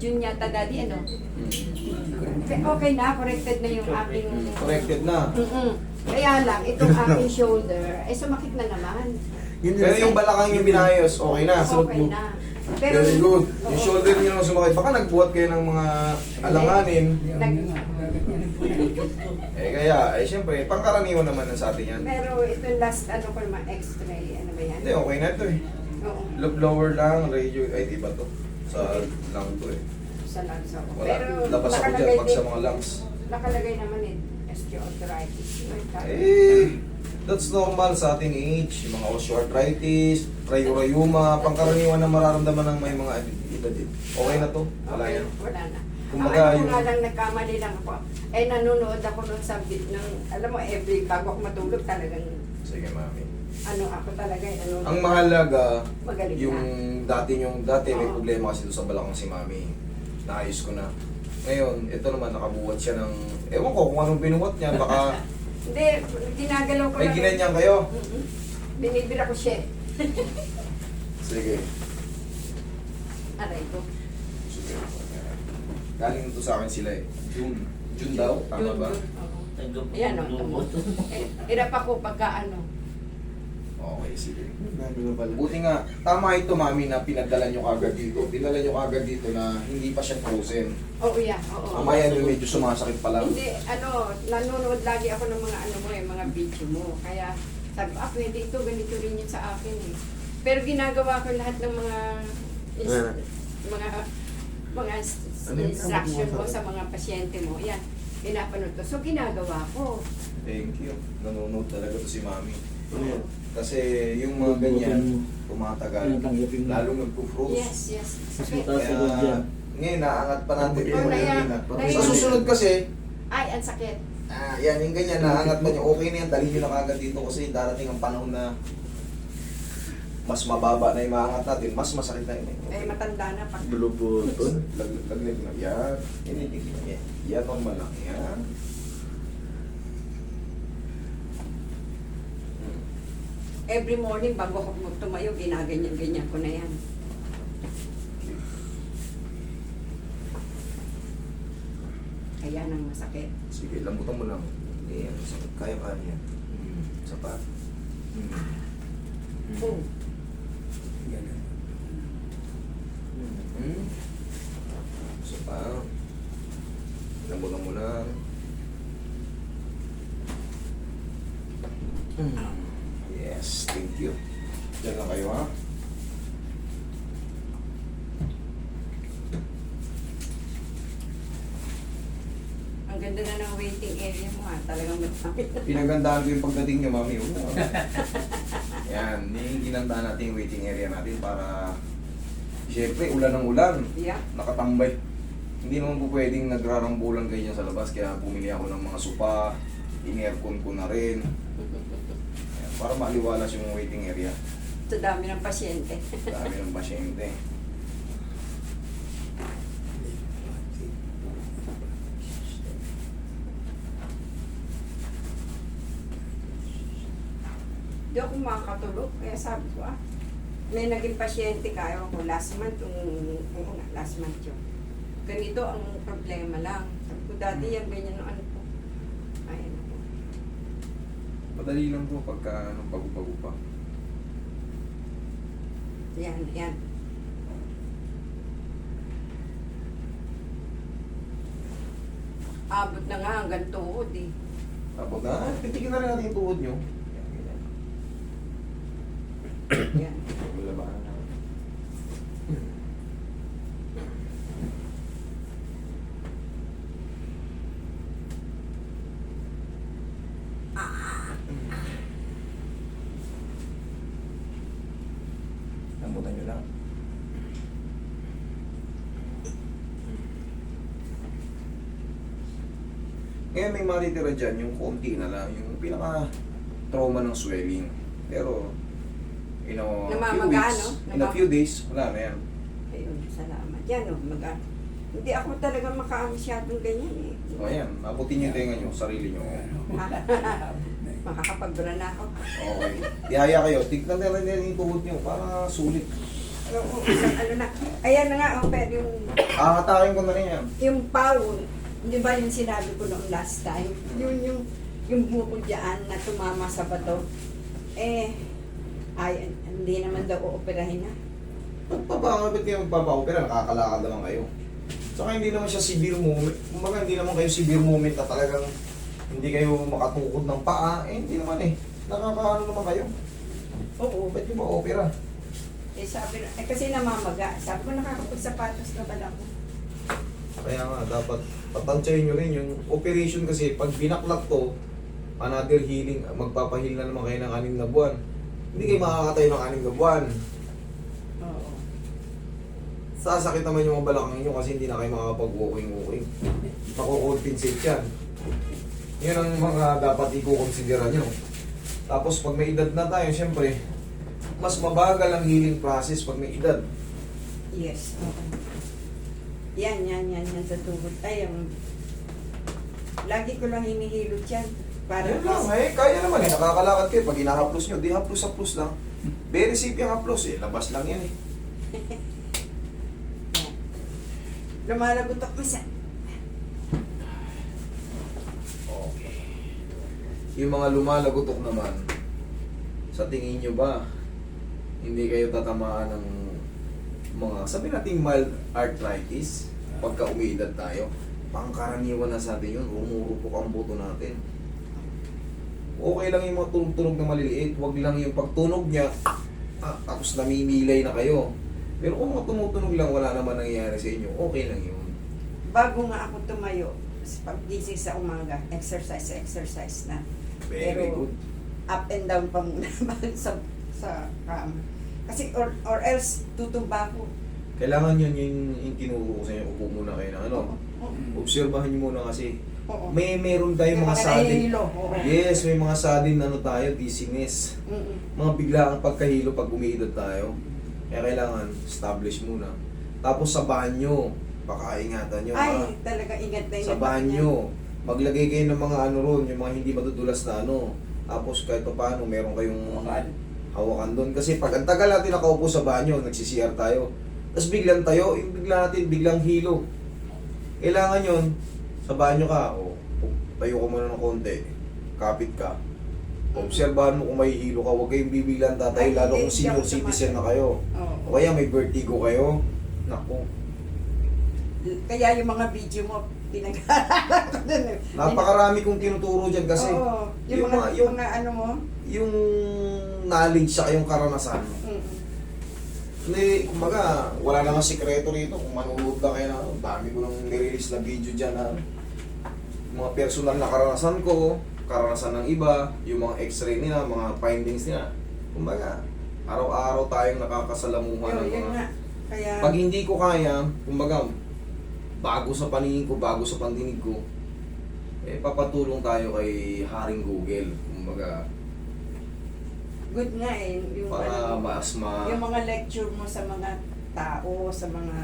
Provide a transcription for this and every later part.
June yata, daddy, ano? Mm. Okay, na, corrected na yung aking... Corrected na. Mm-mm. Kaya lang, itong aking shoulder, eh sumakit na naman. Pero yung balakang yung binayos, okay na. Okay na. Pero, Very good. Oo. Yung shoulder niyo na sumakit. Baka nagbuhat kayo ng mga alanganin. Nag- Eh kaya, eh syempre, pangkaraniwan naman na sa atin yan. pero ito last, ano ko naman, x-ray, ano ba yan? Hindi, okay na ito eh. Oo, Loop lower lang, radio, ay di ba to? Sa lung to eh. sa lungs ako. Wala, Pero labas ako dyan pag sa mga lungs. Nakalagay naman eh, osteoarthritis. Eh, that's normal sa ating age. Yung mga osteoarthritis, rayuma, pangkaraniwan na mararamdaman ng may mga edad din. Okay na to? Wala Okay, yan. Wala na. Kumbaga, ano ko yung- nga lang nagkamali lang ako. Eh nanonood ako nun sa bit ng, alam mo, every bago ako matulog talagang, Sige, mami. Ano ako talaga, eh, nanonood. Ang mahalaga, Magaling yung na. dati yung dati may Oo. problema kasi doon sa balakang si mami. Naayos ko na. Ngayon, ito naman nakabuhat siya ng ewan ko kung anong binuhat niya, baka Hindi, ginagalaw ko may lang. ginanyan kayo. Mm-mm. Binibira ko siya. Sige. Aray ko. Sige. Galing ito sa akin sila eh. June. June daw, tama Yun, ba? yun. Oo. Ko Ayan o, tamo. lubot. Eh, Hirap ako pagka ano. Okay, sige. Buti nga, tama ito mami na pinadala nyo kagad dito. Pinadala nyo kagad dito na hindi pa siya frozen. Oo, yeah, oo. Mamaya nyo medyo sumasakit pa lang. Hindi, ano, nanonood lagi ako ng mga ano mo eh, mga video mo. Kaya sabi ko, ah, pwede ito, ganito rin yun sa akin eh. Pero ginagawa ko lahat ng mga is, mga mga s- Ano yung instruction mo sa mga pasyente mo. Yan, pinapanood ko. So, ginagawa ko. Thank you. Nanonood talaga to si mami. Ano yan? Kasi yung mga ganyan, tumatagal. Lalong nagpo-froze. Yes, yes. Sakit. Kaya, ngayon, naangat pa natin. Oh, naya- Sa susunod kasi, Ay, ang sakit. ah, yan, yung ganyan, naangat pa niyo. Okay na yan, dali nyo na kagad dito kasi darating ang panahon na mas mababa na yung maangat natin, mas masakit na yun. Eh, matanda na pag Lulubuton. Lag- Laglag na. Yan. Yan, yan, yan, yan. Yan, normal lang. Yan. Every morning bago ako tumayo, ginaganyan-ganyan ko na yan. Kaya nang masakit. Sige, lambutan mo lang. Hindi yan. Kaya kaya yan. Hmm. Isa pa. Hmm. Hmm. Oh, Hmm. Isa pa. Lambutan mo lang. Hmm. Yes, thank you. Diyan lang kayo ha. ang ganda na ng waiting area mo ha. Talagang matapit. Pinagandaan ko yung pagdating niyo, mami. Oo. Yan, yung ginandaan natin yung waiting area natin para Siyempre, ulan ng ulan. Yeah. Nakatambay. Hindi naman po pwedeng nagrarambulan kayo dyan sa labas kaya bumili ako ng mga supa, in-aircon ko na rin. Para maliwalas yung waiting area. Sa dami ng pasyente. Dami ng pasyente. Di ako makakatulog. Kaya sabi ko ah, may naging pasyente kayo ako last month, yung, oo nga, last month yun. Ganito ang problema lang. Sabi ko, dati yan, ganyan ang ano po. Ayun ako. Madali lang po pagka ano, bago-bago pa. Yan, yan. Abot na nga hanggang tuhod eh. Tapos na, titignan na rin natin yung tuhod nyo. Yan. Yan. Labanan na. Lambutan nyo lang. Ngayon may matitira dyan, yung konti na lang, yung pinaka trauma ng swelling. Pero, in a few weeks, no? in a few days, wala na yan. Ayun, salamat. Yan o, mag Hindi ako talaga makamasyadong ganyan eh. O ayan, abutin nyo yung tenga nyo, sarili nyo. Ha? Makakapagbra na ako. Okay. Tiyaya kayo, tignan na rin yung tuhod nyo para sulit. Isang ano na. Ayan na nga, oh, pero yung, Kakatakin ko na rin yan. yung pau, di ba yung sinabi ko noong last time? Yun yung, yung buko dyan na tumama sa bato. Eh, ay, hindi naman daw uoperahin na. Magpapakapit ba't kayo magpapa-opera? Nakakalakad naman kayo. Saka hindi naman siya severe moment. Kumbaga hindi naman kayo severe moment na talagang hindi kayo makatukod ng paa. Eh, hindi naman eh. Nakakaano naman kayo. Oo. Ba't yung ma-opera? Eh, sabi eh, kasi namamaga. Sabi ko, nakakapagsapatos na ba ako? Kaya nga, dapat patansyahin nyo rin yung operation kasi pag binaklat to, another healing, magpapahil na naman kayo ng anim na buwan. Hindi kayo makakatayo ng anim na buwan. Oo. Sasakit naman yung mga balakang nyo kasi hindi na kayo makakapag-walking-walking. Mako-compensate yan. Yan ang mga dapat i-considera nyo. Tapos pag may edad na tayo, syempre, mas mabagal ang healing process pag may edad. Yes. Oo. Yan, yan, yan, yan sa tuhod. Ay, ang... Lagi ko lang hinihilot yan. Para Yan lang, eh. Kaya naman eh. Nakakalakad kayo. Pag inahaplos nyo, di haplos-haplos lang. Very safe yung haplos eh. Labas lang yan eh. Lumalagot ako sa... Okay. Yung mga lumalagotok naman, sa tingin nyo ba, hindi kayo tatamaan ng mga, sabi natin mild arthritis, pagka umiidad tayo, pangkaraniwan na sa atin yun, rumurupok ang buto natin. Okay lang yung mga tunog-tunog na maliliit, wag lang yung pagtunog niya, ah, tapos namimilay na kayo. Pero kung mga tumutunog lang, wala naman nangyayari sa inyo, okay lang yun. Bago nga ako tumayo, paggising sa umaga, exercise, exercise na. Very Pero- good. Up and down pa muna sa, sa kama. Kasi or, or else tutumba ako. Kailangan yun yung, yung tinuro ko sa inyo, upo muna kayo ng ano. Oo. Obserbahan nyo muna kasi Oo. may meron tayong mga sudden. nahihilo, oo. Yes, may mga sudden ano tayo, dizziness. Mm-mm. Mga biglaang pagkahilo pag umiidad tayo. Kaya kailangan establish muna. Tapos sa banyo, pakaingatan nyo. Ay, ha? talaga ingat na ingat Sa ako banyo, maglagay kayo ng mga ano ron, yung mga hindi madudulas na ano. Tapos kahit pa paano, meron kayong Hawakan. Hawakan doon. Kasi pag ang tagal natin nakaupo sa banyo, nagsi-CR tayo, tapos biglang tayo, yung bigla natin, biglang hilo. Kailangan yon sa banyo ka, o tayo ka muna ng konti, kapit ka. Obserbahan mo kung may hilo ka, huwag kayong bibiglang tatay, Ay, lalo hindi, kung senior ako citizen na kayo. Oo. O kaya may vertigo kayo, naku, Kaya yung mga video mo, pinag-aaralan ko dun. eh. napakarami kong tinuturo dyan kasi Oo. yung, mga- yung- mga ano mo, yung knowledge sa yung karanasan, mm, Hindi, kumbaga, wala namang sikreto rito. Kung manunood lang kayo na, dami ko nang nirelease na video dyan na mga personal na karanasan ko, karanasan ng iba, yung mga x-ray nila, mga findings nila. Kumbaga, araw-araw tayong nakakasalamuhan yun, ng mga... nga. Kaya, Pag hindi ko kaya, kumbaga, bago sa paningin ko, bago sa pandinig ko, eh, papatulong tayo kay Haring Google. Kumbaga, good nga eh. Yung, para ano, mas ma... yung mga lecture mo sa mga tao, sa mga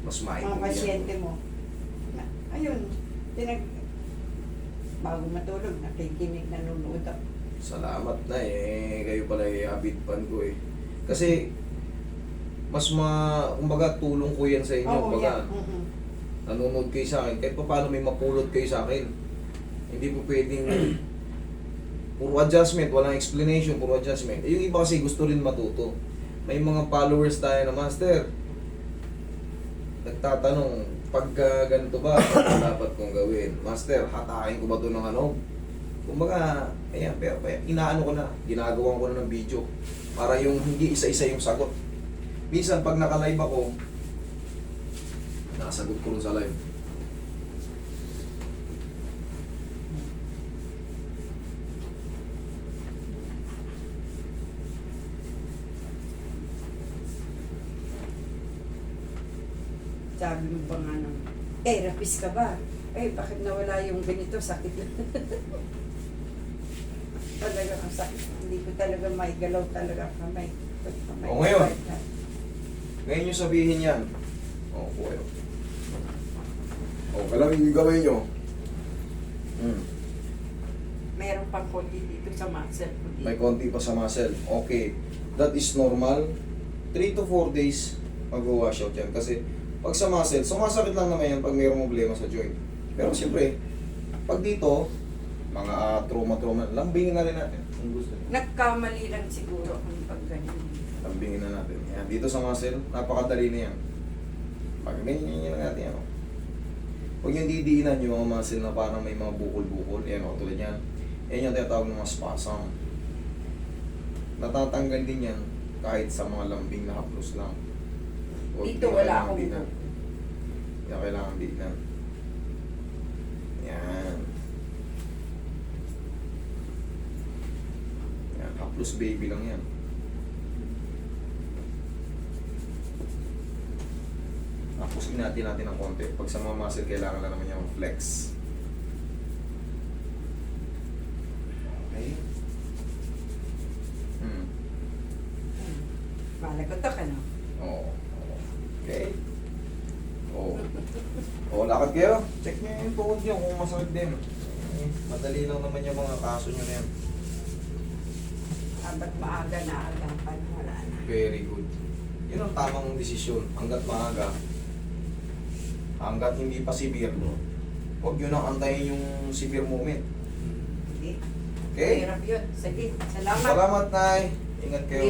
mas mga pasyente mo. Na, ayun, pinag bago matulog, nakikinig, nanonood ako. Salamat na eh. Kayo pala yung habit pan ko eh. Kasi, mas ma... Kumbaga, tulong ko yan sa inyo. Oo, kumbaga, yan. Mm-mm. nanonood kayo sa akin. Kahit pa paano may mapulot kayo sa akin. Hindi po pwedeng... puro adjustment, walang explanation, puro adjustment. Yung iba kasi gusto rin matuto. May mga followers tayo na, Master, nagtatanong, pagka ganito ba, ano dapat kong gawin? Master, hatakin ko ba ito ng ano? Kumbaga, ayan, pero, inaano ko na, ginagawan ko na ng video para yung hindi isa-isa yung sagot. Minsan, pag naka-live ako, nakasagot ko rin sa live. Sabi mo ba nga nang, eh, rapist ka ba? Eh, bakit nawala yung ganito, sakit lang. talaga ang sakit. Hindi ko talaga maigalaw talaga kamay. kamay O, ngayon? Ngayon yung sabihin yan. O, oh, kayo. O, galawin yung gawin nyo. Hmm. Meron pang konti dito sa muscle dito. May konti pa sa muscle. Okay. That is normal. 3 to 4 days mag-wash out yan. Kasi pag sa muscle, sumasakit lang naman yan pag mayroong problema sa joint. Pero siyempre, pag dito, mga trauma-trauma, lambingin na rin natin. Kung gusto niyo. Nagkamali lang siguro kung pag ganyan. Lambingin na natin. Yan. Dito sa muscle, napakadali na yan. Pag ganyan na natin yan. oh. Huwag yung didiinan yung mga muscle na parang may mga bukol-bukol. Yan o, tulad yan. Yan yung tinatawag ng mga spasm. Natatanggal din yan kahit sa mga lambing na haplos lang. Huwag Dito wala kailangan akong diinan. Hindi na kailangan diinan. Yan. Yan, haplos baby lang yan. Tapos natin natin ng konti. Pag sa mga muscle, kailangan lang naman yung flex. Okay. Hmm. Malagotok ano? Oo. Okay. Oo. Oo, lakad kayo. Check nyo yung masakit din. Madali lang naman yung mga kaso nyo na yan. Abat maaga na agapan, wala na. Very good. Yun ang tamang desisyon. Hanggat maaga, hanggat hindi pa severe, huwag nyo nang antayin yung severe moment. Hindi. Okay? Hirap yun. Sige, salamat. Salamat, Nay. Ingat kayo.